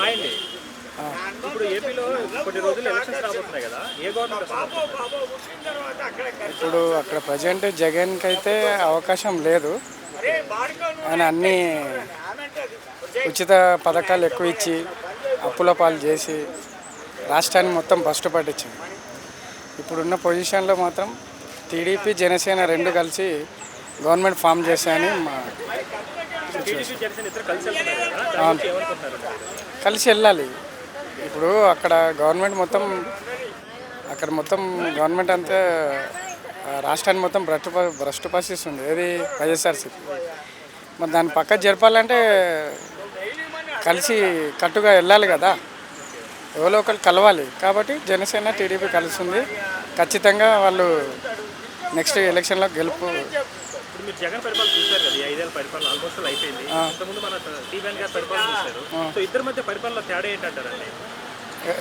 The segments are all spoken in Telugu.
హాయ్ అండి. ఇప్పుడు ఏపీలో కొన్ని రోజులు ఎలక్షన్స్ రాబోతున్నాయి కదా ఏ గవర్నమెంట్ ఇప్పుడు అక్కడ ప్రజెంట్ జగన్కి అయితే అవకాశం లేదు. ఆయన అన్ని ఉచిత పథకాలు ఎక్కువ ఇచ్చి అప్పుల పాలు చేసి రాష్ట్రాన్ని మొత్తం ఫస్ట్ పట్టించింది. ఇప్పుడున్న పొజిషన్లో మాత్రం టీడీపీ జనసేన రెండు కలిసి గవర్నమెంట్ ఫామ్ చేశాయని మా కలిసి వెళ్ళాలి. ఇప్పుడు అక్కడ గవర్నమెంట్ మొత్తం అక్కడ మొత్తం గవర్నమెంట్ అంతా రాష్ట్రాన్ని మొత్తం భ్రష్టు భ్రష్టు పరిస్థితుంది ఏది వైఎస్ఆర్సీపీ. మరి దాన్ని పక్క జరపాలంటే కలిసి కట్టుగా వెళ్ళాలి కదా. ఎవరో ఒకరు కలవాలి. కాబట్టి జనసేన టీడీపీ కలుస్తుంది. ఖచ్చితంగా వాళ్ళు నెక్స్ట్ ఎలక్షన్లో గెలుపు ఇప్పుడు మీరు జగన్ పరిపాలన చూశారు కదా ఐదేళ్ళ పరిపాలన ఆల్మోస్ట్ అయిపోయింది ఇంతకుముందు మన టీవీఎన్ గారి పరిపాలన చూశారు. సో ఇద్దరి మధ్య పరిపాలన తేడా ఏంటంటారండి?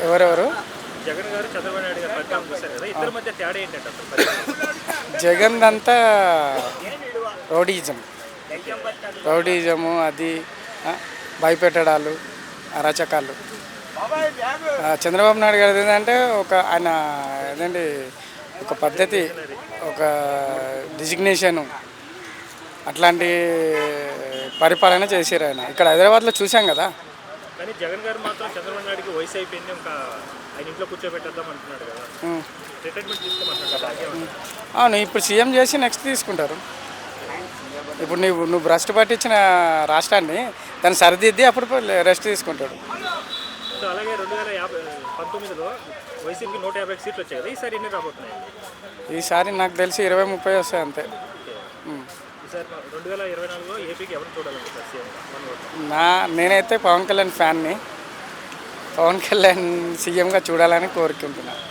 ఎవరెవరు? జగన్ గారు చంద్రబాబు నాయుడు గారి పరిపాలన చూశారు కదా ఇద్దరి మధ్య తేడా ఏంటంటారు జగన్ అంతా రౌడీజం. రౌడీజము అది భయపెట్టడాలు అరాచకాలు. చంద్రబాబు నాయుడు గారు ఏంటంటే ఒక ఆయన ఏదండి ఒక పద్ధతి ఒక డిజిగ్నేషను అట్లాంటి పరిపాలన చేశారు ఆయన. ఇక్కడ హైదరాబాద్లో చూసాం కదా. కానీ జగన్ గారు మాత్రం చంద్రబాబు నాయుడుకి వయసు అయిపోయింది ఇంకా ఆయన ఇంట్లో కూర్చోబెట్టేద్దాం అంటున్నాడు కదా. ఉం. రిటైర్మెంట్ తీసుకోమంటున్నాడు కదా అదేమంటారు? అవును ఇప్పుడు సీఎం చేసి నెక్స్ట్ తీసుకుంటారు. ఇప్పుడు నువ్వు నువ్వు భ్రష్టు పట్టించిన రాష్ట్రాన్ని దాన్ని సరిదిద్ది అప్పుడు రెస్ట్ తీసుకుంటాడు. అలాగే రెండు వేల యాభై పంతొమ్మిదిలో వైసీపీ నూట యాభై సీట్లు వచ్చాయి కదా ఈసారి ఎన్ని రాబోతున్నాయి? ఈసారి నాకు తెలిసి ఇరవై ముప్పై వస్తాయి అంతే. నా నేనైతే పవన్ కళ్యాణ్ ఫ్యాన్ని. పవన్ కళ్యాణ్ సీఎంగా చూడాలని కోరుకుంటున్నాను